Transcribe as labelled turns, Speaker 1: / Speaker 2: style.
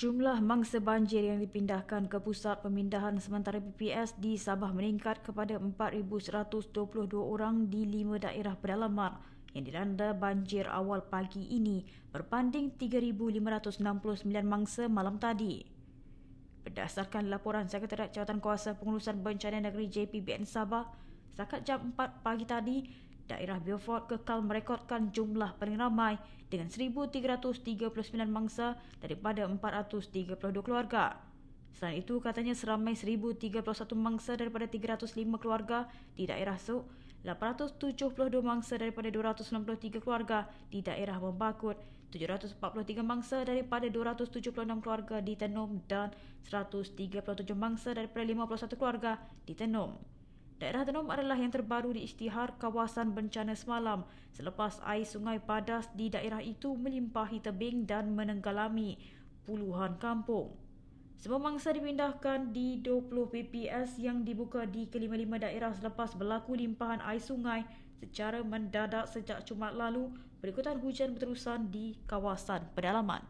Speaker 1: Jumlah mangsa banjir yang dipindahkan ke pusat pemindahan sementara PPS di Sabah meningkat kepada 4,122 orang di lima daerah pedalaman yang dilanda banjir awal pagi ini berbanding 3,569 mangsa malam tadi. Berdasarkan laporan Sekretariat Jawatan Kuasa Pengurusan Bencana Negeri JPBN Sabah, setakat jam 4 pagi tadi, daerah Beaufort kekal merekodkan jumlah paling ramai dengan 1,339 mangsa daripada 432 keluarga. Selain itu, katanya seramai 1,031 mangsa daripada 305 keluarga di daerah Suk, 872 mangsa daripada 263 keluarga di daerah Membakut, 743 mangsa daripada 276 keluarga di Tenum dan 137 mangsa daripada 51 keluarga di Tenum. Daerah Tenom adalah yang terbaru di isytihar kawasan bencana semalam selepas air sungai padas di daerah itu melimpahi tebing dan menenggalami puluhan kampung. Semua mangsa dipindahkan di 20 PPS yang dibuka di kelima-lima daerah selepas berlaku limpahan air sungai secara mendadak sejak Jumaat lalu berikutan hujan berterusan di kawasan pedalaman.